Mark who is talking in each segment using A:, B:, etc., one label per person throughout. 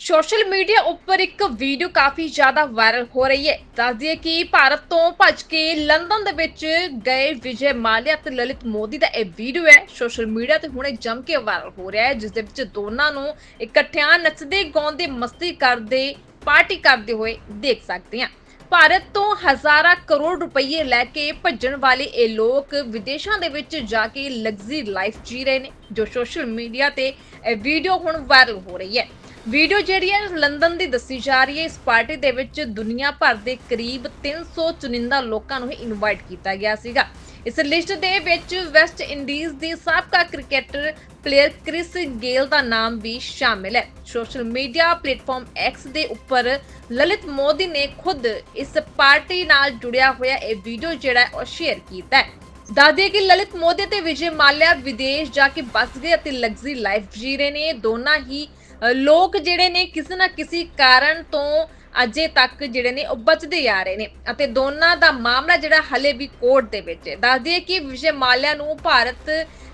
A: Social media ਉੱਪਰ ਇੱਕ video ਕਾਫੀ ਜ਼ਿਆਦਾ ਵਾਇਰਲ ਹੋ ਰਹੀ ਹੈ। ਦੱਸਦੀ ਹੈ ਕਿ ਭਾਰਤ ਤੋਂ ਭੱਜ ਕੇ ਲੰਡਨ ਦੇ ਵਿੱਚ ਗਏ ਵਿਜੇ ਮਾਲਿਆ ਤੇ ਲਲਿਤ ਮੋਦੀ ਦਾ ਇਹ ਵੀਡੀਓ ਹੈ। ਸੋਸ਼ਲ ਮੀਡੀਆ ਤੇ ਹੁਣੇ ਜੰਮ ਕੇ ਵਾਇਰਲ ਹੋ ਰਿਹਾ ਹੈ, ਜਿਸ ਦੇ ਵਿੱਚ ਦੋਨਾਂ ਨੂੰ ਇਕੱਠਿਆਂ ਨੱਚਦੇ, ਗਾਉਂਦੇ, ਮਸਤੀ ਕਰਦੇ, ਪਾਰਟੀ ਕਰਦੇ ਹੋਏ ਦੇਖ ਸਕਦੇ ਹਾਂ। ਭਾਰਤ ਤੋਂ ਹਜ਼ਾਰਾਂ ਕਰੋੜ ਰੁਪਏ ਲੈ ਕੇ ਭੱਜਣ ਵਾਲੇ ਇਹ ਲੋਕ ਵਿਦੇਸ਼ਾਂ ਦੇ ਵਿੱਚ ਜਾ ਕੇ ਲਗਜ਼ਰੀ ਲਾਈਫ ਜੀ ਰਹੇ ਨੇ, ਜੋ ਸੋਸ਼ਲ ਮੀਡੀਆ ਤੇ ਇਹ ਵੀਡੀਓ ਹੁਣ ਵਾਇਰਲ ਹੋ ਰਹੀ ਹੈ। ਵੀਡੀਓ ਜਿਹੜੀ ਹੈ ਲੰਡਨ ਦੀ ਦੱਸੀ ਜਾ ਰਹੀ ਹੈ। ਇਸ ਪਾਰਟੀ ਦੇ ਵਿੱਚ ਦੁਨੀਆ ਭਰ ਦੇ ਕਰੀਬ 300 ਚੁਣਿੰਦਾ ਲੋਕਾਂ ਨੂੰ ਇਨਵਾਈਟ ਕੀਤਾ ਗਿਆ ਸੀਗਾ। ਇਸ ਲਿਸਟ ਦੇ ਵਿੱਚ ਵੈਸਟ ਇੰਡੀਜ਼ ਦੀ ਸਾਬਕਾ ਕ੍ਰਿਕਟਰ ਪਲੇਅਰ ਕ੍ਰਿਸ ਗੇਲ ਦਾ ਨਾਮ ਵੀ ਸ਼ਾਮਿਲ ਹੈ। ਸੋਸ਼ਲ ਮੀਡੀਆ ਪਲੇਟਫਾਰਮ X ਦੇ ਉੱਪਰ ਲਲਿਤ ਮੋਦੀ ਨੇ ਖੁਦ ਇਸ ਪਾਰਟੀ ਨਾਲ ਜੁੜਿਆ ਹੋਇਆ ਇਹ ਵੀਡੀਓ ਜਿਹੜਾ ਉਹ ਸ਼ੇਅਰ ਕੀਤਾ ਹੈ। ਦੱਸਦੇ ਕਿ ਲਲਿਤ ਮੋਦੀ ਤੇ ਵਿਜੇ ਮਾਲਿਆ ਵਿਦੇਸ਼ ਜਾ ਕੇ ਬਸ ਗਏ ਅਤੇ ਲਗਜ਼ਰੀ ਲਾਈਫ ਜੀ ਰਹੇ ਨੇ। ਦੋਨਾਂ ਹੀ ਲੋਕ ਜਿਹੜੇ ਨੇ ਕਿਸੇ ਨਾ ਕਿਸੇ ਕਾਰਨ ਤੋਂ ਅਜੇ ਤੱਕ ਜਿਹੜੇ ਨੇ ਉਹ ਬਚਦੇ ਆ ਰਹੇ ਨੇ ਅਤੇ ਦੋਨਾਂ ਦਾ ਮਾਮਲਾ ਜਿਹੜਾ ਹਲੇ ਵੀ ਕੋਰਟ ਦੇ ਵਿੱਚ ਹੈ। ਦੱਸਦੀ ਕਿ ਵਿਜੇ ਮਾਲਿਆ ਨੂੰ ਭਾਰਤ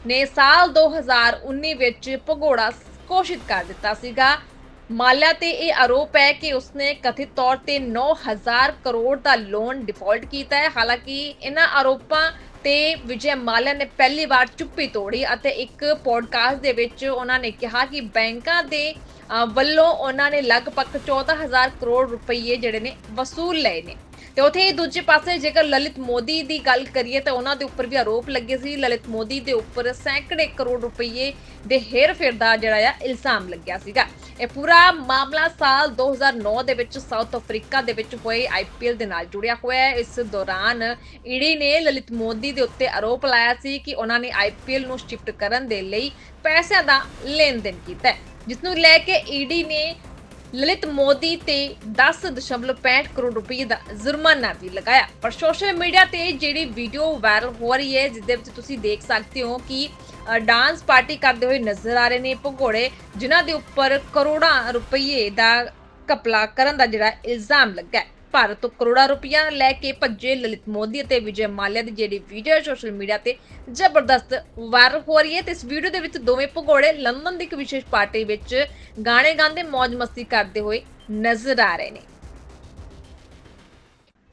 A: ਨੇ ਸਾਲ 2019 ਵਿੱਚ ਭਗੌੜਾ ਘੋਸ਼ਿਤ ਕਰ ਦਿੱਤਾ ਸੀਗਾ। ਮਾਲਿਆ ਤੇ ਇਹ ਆਰੋਪ ਹੈ ਕਿ ਉਸਨੇ ਕਥਿਤ ਤੌਰ ਤੇ 9000 ਕਰੋੜ ਦਾ ਲੋਨ ਡਿਫਾਲਟ ਕੀਤਾ ਹੈ। ਹਾਲਾਂਕਿ ਇਹਨਾਂ ਆਰੋਪਾਂ ਤੇ ਵਿਜੇ ਮਾਲਿਆ ਨੇ ਪਹਿਲੀ ਵਾਰ ਚੁੱਪੀ ਤੋੜੀ ਅਤੇ ਇੱਕ ਪੋਡਕਾਸਟ ਦੇ ਵਿੱਚ ਉਹਨਾਂ ਨੇ ਕਿਹਾ ਕਿ ਬੈਂਕਾਂ ਦੇ ਵੱਲੋਂ ਉਹਨਾਂ ਨੇ ਲਗਭਗ 14000 ਕਰੋੜ ਰੁਪਏ ਜਿਹੜੇ ਨੇ ਵਸੂਲ ਲਏ ਨੇ। ਤੇ ਉਥੇ ਦੂਜੇ ਪਾਸੇ ਜੇਕਰ ਲਲਿਤ ਮੋਦੀ ਦੀ ਗੱਲ ਕਰੀਏ ਤਾਂ ਉਹਨਾਂ ਦੇ ਉੱਪਰ ਵੀ ਆਰੋਪ ਲੱਗੇ ਸੀ। ਲਲਿਤ ਮੋਦੀ ਦੇ ਉੱਪਰ ਸੈਂਕੜੇ ਕਰੋੜ ਰੁਪਏ ਦੇ ਹੇਰ-ਫੇਰ ਦਾ ਜਿਹੜਾ ਆ ਇਲਜ਼ਾਮ ਲੱਗਿਆ ਸੀਗਾ। ਇਹ ਪੂਰਾ ਮਾਮਲਾ ਸਾਲ 2009 ਦੇ ਵਿੱਚ ਸਾਊਥ ਅਫਰੀਕਾ ਦੇ ਵਿੱਚ ਹੋਏ ਆਈਪੀਐਲ ਦੇ ਨਾਲ ਜੁੜਿਆ ਹੋਇਆ ਹੈ। ਇਸ ਦੌਰਾਨ ਈਡੀ ਨੇ ਲਲਿਤ ਮੋਦੀ ਦੇ ਉੱਤੇ ਆਰੋਪ ਲਾਇਆ ਸੀ ਕਿ ਉਹਨਾਂ ਨੇ ਆਈਪੀਐਲ ਨੂੰ ਸ਼ਿਫਟ ਕਰਨ ਦੇ ਲਈ ਪੈਸਿਆਂ ਦਾ ਲੈਣ ਦੇਣ ਕੀਤਾ ਹੈ। ਜਿਸ ਨੂੰ ਲੈ ਕੇ ਈਡੀ ਨੇ ਲਲਿਤ ਮੋਦੀ ਤੇ 10.65 ਕਰੋੜ ਰੁਪਏ ਦਾ ਜੁਰਮਾਨਾ ਵੀ ਲਗਾਇਆ ਪਰ ਸੋਸ਼ਲ ਮੀਡੀਆ ਤੇ ਜਿਹੜੀ ਵੀਡੀਓ ਵਾਇਰਲ ਹੋ ਰਹੀ ਹੈ ਜਿਸ ਦੇ ਵਿੱਚ ਤੁਸੀਂ ਦੇਖ ਸਕਦੇ ਹੋ ਕਿ ਡਾਂਸ ਪਾਰਟੀ ਕਰਦੇ ਹੋਏ ਨਜ਼ਰ ਆ ਰਹੇ ਨੇ ਭਗੌੜੇ ਜਿਨ੍ਹਾਂ ਦੇ ਉੱਪਰ ਕਰੋੜਾਂ ਰੁਪਏ ਦਾ ਕਪਲਾ ਕਰਨ ਦਾ ਜਿਹੜਾ ਇਲਜ਼ਾਮ ਲੱਗਾ ਹੈ ਭਾਰਤ ਤੋਂ ਕਰੋੜਾਂ ਰੁਪਈਆ ਲੈ ਕੇ ਭੱਜੇ ਲਲਿਤ ਮੋਦੀ ਅਤੇ ਵਿਜੇ ਮਾਲਿਆ ਦੀ ਜਿਹੜੀ ਵੀਡੀਓ ਸੋਸ਼ਲ ਮੀਡੀਆ ਤੇ ਜ਼ਬਰਦਸਤ ਵਾਇਰਲ ਹੋ ਰਹੀ ਹੈ ਤੇ ਇਸ ਵੀਡੀਓ ਦੇ ਵਿੱਚ ਦੋਵੇਂ ਭਗੌੜੇ ਲੰਡਨ ਦੀ ਇੱਕ ਵਿਸ਼ੇਸ਼ ਪਾਰਟੀ ਵਿੱਚ ਗਾਣੇ ਗਾਉਂਦੇ ਮौज ਮਸਤੀ ਕਰਦੇ ਹੋਏ ਨਜ਼ਰ ਆ ਰਹੇ ਨੇ।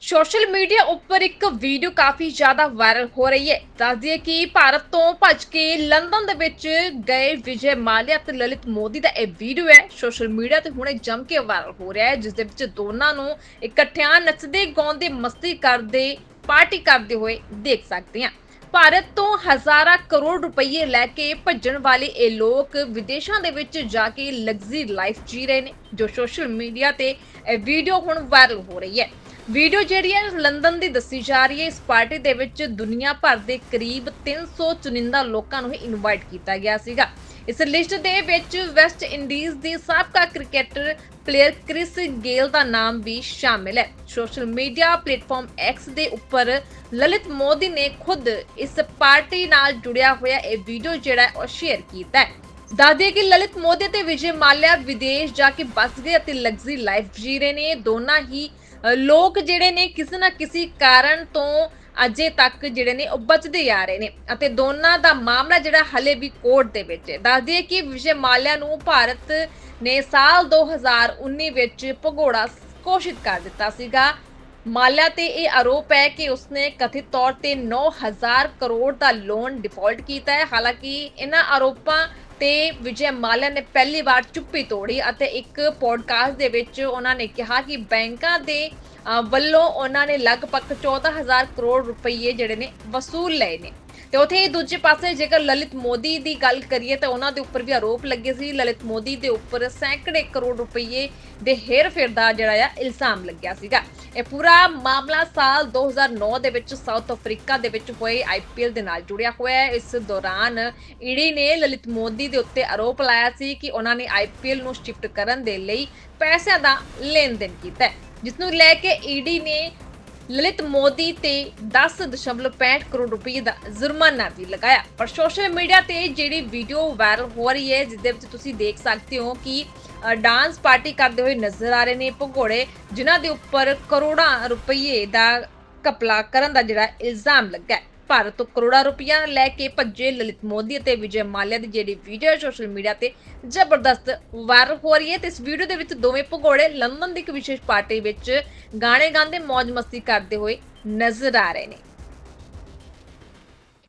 A: ਸੋਸ਼ਲ ਮੀਡੀਆ ਉੱਪਰ ਇੱਕ ਵੀਡੀਓ ਕਾਫੀ ਜ਼ਿਆਦਾ ਵਾਇਰਲ ਹੋ ਰਹੀ ਹੈ। ਦੱਸਦੀ ਹੈ ਕਿ ਭਾਰਤ ਤੋਂ ਭੱਜ ਕੇ ਲੰਡਨ ਦੇ ਵਿੱਚ ਗਏ ਵਿਜੇ ਮਾਲਿਆ ਤੇ ਲਲਿਤ ਮੋਦੀ ਦਾ ਇਹ ਵੀਡੀਓ ਹੈ। ਸੋਸ਼ਲ ਮੀਡੀਆ ਤੇ ਹੁਣੇ ਜੰਮ ਕੇ ਵਾਇਰਲ ਹੋ ਰਿਹਾ ਹੈ, ਜਿਸ ਦੇ ਵਿੱਚ ਦੋਨਾਂ ਨੂੰ ਇਕੱਠਿਆਂ ਨੱਚਦੇ, ਗਾਉਂਦੇ, ਮਸਤੀ ਕਰਦੇ, ਪਾਰਟੀ ਕਰਦੇ ਹੋਏ ਦੇਖ ਸਕਦੇ ਹਾਂ। ਭਾਰਤ ਤੋਂ ਹਜ਼ਾਰਾਂ ਕਰੋੜ ਰੁਪਏ ਲੈ ਕੇ ਭੱਜਣ ਵਾਲੇ ਇਹ ਲੋਕ ਵਿਦੇਸ਼ਾਂ ਦੇ ਵਿੱਚ ਜਾ ਕੇ ਲਗਜ਼ਰੀ ਲਾਈਫ ਜੀ ਰਹੇ ਨੇ, ਜੋ ਸੋਸ਼ਲ ਮੀਡੀਆ ਤੇ ਇਹ ਵੀਡੀਓ ਹੁਣ ਵਾਇਰਲ ਹੋ ਰਹੀ ਹੈ। ਵੀਡੀਓ ਜਿਹੜੀ ਹੈ ਲੰਡਨ ਦੀ ਦੱਸੀ ਜਾ ਰਹੀ ਹੈ। ਇਸ ਪਾਰਟੀ ਦੇ ਵਿੱਚ ਦੁਨੀਆ ਭਰ ਦੇ ਕਰੀਬ 300 ਚੁਣਿੰਦਾ ਲੋਕਾਂ ਨੂੰ ਇਨਵਾਈਟ ਕੀਤਾ ਗਿਆ ਸੀਗਾ। ਇਸ ਲਿਸਟ ਦੇ ਵਿੱਚ ਵੈਸਟ ਇੰਡੀਜ਼ ਦੀ ਸਾਬਕਾ ਕ੍ਰਿਕਟਰ ਪਲੇਅਰ ਕ੍ਰਿਸ ਗੇਲ ਦਾ ਨਾਮ ਵੀ ਸ਼ਾਮਿਲ ਹੈ। ਸੋਸ਼ਲ ਮੀਡੀਆ ਪਲੇਟਫਾਰਮ X ਦੇ ਉੱਪਰ ਲਲਿਤ ਮੋਦੀ ਨੇ ਖੁਦ ਇਸ ਪਾਰਟੀ ਨਾਲ ਜੁੜਿਆ ਹੋਇਆ ਇਹ ਵੀਡੀਓ ਜਿਹੜਾ ਉਹ ਸ਼ੇਅਰ ਕੀਤਾ ਹੈ। ਦੱਸਦੇ ਕਿ ਲਲਿਤ ਮੋਦੀ ਤੇ ਵਿਜੇ ਮਾਲਿਆ ਵਿਦੇਸ਼ ਜਾ ਕੇ ਬਸ ਗਏ ਅਤੇ ਲਗਜ਼ਰੀ ਲਾਈਫ ਜੀ ਰਹੇ ਨੇ। ਦੋਨਾਂ ਹੀ ਲੋਕ ਜਿਹੜੇ ਨੇ ਕਿਸੇ ਨਾ ਕਿਸੇ ਕਾਰਨ ਤੋਂ ਅਜੇ ਤੱਕ ਜਿਹੜੇ ਨੇ ਉਹ ਬਚਦੇ ਆ ਰਹੇ ਨੇ ਅਤੇ ਦੋਨਾਂ ਦਾ ਮਾਮਲਾ ਜਿਹੜਾ ਹਲੇ ਵੀ ਕੋਰਟ ਦੇ ਵਿੱਚ ਹੈ। ਦੱਸਦੀ ਹੈ ਕਿ ਵਿਜੇ ਮਾਲਿਆ ਨੂੰ ਭਾਰਤ ਨੇ ਸਾਲ 2019 ਵਿੱਚ ਭਗੌੜਾ ਘੋਸ਼ਿਤ ਕਰ ਦਿੱਤਾ ਸੀਗਾ। ਮਾਲਿਆ ਤੇ ਇਹ ਆਰੋਪ ਹੈ ਕਿ ਉਸਨੇ ਕਥਿਤ ਤੌਰ ਤੇ 9000 ਕਰੋੜ ਦਾ ਲੋਨ ਡਿਫਾਲਟ ਕੀਤਾ ਹੈ। ਹਾਲਾਂਕਿ ਇਹਨਾਂ ਆਰੋਪਾਂ ਤੇ ਵਿਜੇ ਮਾਲਿਆ ਨੇ ਪਹਿਲੀ ਵਾਰ ਚੁੱਪੀ ਤੋੜੀ ਅਤੇ ਇੱਕ ਪੋਡਕਾਸਟ ਦੇ ਵਿੱਚ ਉਹਨਾਂ ਨੇ ਕਿਹਾ ਕਿ ਬੈਂਕਾਂ ਦੇ ਵੱਲੋਂ ਉਹਨਾਂ ਨੇ ਲਗਭਗ 14000 ਕਰੋੜ ਰੁਪਏ ਜਿਹੜੇ ਨੇ ਵਸੂਲ ਲਏ ਨੇ। ਤੇ ਉਥੇ ਦੂਜੇ ਪਾਸੇ ਜੇਕਰ ਲਲਿਤ ਮੋਦੀ ਦੀ ਗੱਲ ਕਰੀਏ ਤਾਂ ਉਹਨਾਂ ਦੇ ਉੱਪਰ ਵੀ ਆਰੋਪ ਲੱਗੇ ਸੀ। ਲਲਿਤ ਮੋਦੀ ਦੇ ਉੱਪਰ ਸੈਂਕੜੇ ਕਰੋੜ ਰੁਪਏ ਦੇ ਹੇਰ-ਫੇਰ ਦਾ ਜਿਹੜਾ ਆ ਇਲਜ਼ਾਮ ਲੱਗਿਆ ਸੀਗਾ। ਇਹ ਪੂਰਾ ਮਾਮਲਾ ਸਾਲ 2009 ਦੇ ਵਿੱਚ ਸਾਊਥ ਅਫਰੀਕਾ ਦੇ ਵਿੱਚ ਹੋਏ ਆਈਪੀਐਲ ਦੇ ਨਾਲ ਜੁੜਿਆ ਹੋਇਆ ਹੈ। ਇਸ ਦੌਰਾਨ ਈਡੀ ਨੇ ਲਲਿਤ ਮੋਦੀ ਦੇ ਉੱਤੇ ਆਰੋਪ ਲਾਇਆ ਸੀ ਕਿ ਉਹਨਾਂ ਨੇ ਆਈਪੀਐਲ ਨੂੰ ਸ਼ਿਫਟ ਕਰਨ ਦੇ ਲਈ ਪੈਸਿਆਂ ਦਾ ਲੈਣ ਦੇਣ ਕੀਤਾ ਜਿਸ ਨੂੰ ਲੈ ਕੇ ਈਡੀ ਨੇ ਲਲਿਤ ਮੋਦੀ ਤੇ 10.65 ਕਰੋੜ ਰੁਪਏ ਦਾ ਜੁਰਮਾਨਾ ਵੀ ਲਗਾਇਆ। ਪਰ ਸੋਸ਼ਲ ਮੀਡੀਆ ਤੇ ਜਿਹੜੀ ਵੀਡੀਓ ਵਾਇਰਲ ਹੋ ਰਹੀ ਹੈ ਜਿਸ ਦੇ ਵਿੱਚ ਤੁਸੀਂ ਦੇਖ ਸਕਦੇ ਹੋ ਕਿ ਡਾਂਸ ਪਾਰਟੀ ਕਰਦੇ ਹੋਏ ਨਜ਼ਰ ਆ ਰਹੇ ਨੇ ਭਗੌੜੇ, ਜਿਨ੍ਹਾਂ ਦੇ ਉੱਪਰ ਕਰੋੜਾਂ ਰੁਪਏ ਦਾ ਕਪਲਾ ਕਰਨ ਦਾ ਜਿਹੜਾ ਇਲਜ਼ਾਮ ਲੱਗਾ ਹੈ ਭਾਰਤ ਤੋਂ ਕਰੋੜਾਂ ਰੁਪਈਆ ਲੈ ਕੇ ਭੱਜੇ ਲਲਿਤ ਮੋਦੀ ਅਤੇ ਵਿਜੇ ਮਾਲਿਆ ਦੀ ਜਿਹੜੀ ਵੀਡੀਓ ਸੋਸ਼ਲ ਮੀਡੀਆ ਤੇ ਜ਼ਬਰਦਸਤ ਵਾਇਰਲ ਹੋ ਰਹੀ ਹੈ ਤੇ ਇਸ ਵੀਡੀਓ ਦੇ ਵਿੱਚ ਦੋਵੇਂ ਭਗੌੜੇ ਲੰਡਨ ਦੀ ਇੱਕ ਵਿਸ਼ੇਸ਼ ਪਾਰਟੀ ਵਿੱਚ ਗਾਣੇ ਗਾਉਂਦੇ ਮौज ਮਸਤੀ ਕਰਦੇ ਹੋਏ ਨਜ਼ਰ ਆ ਰਹੇ ਨੇ।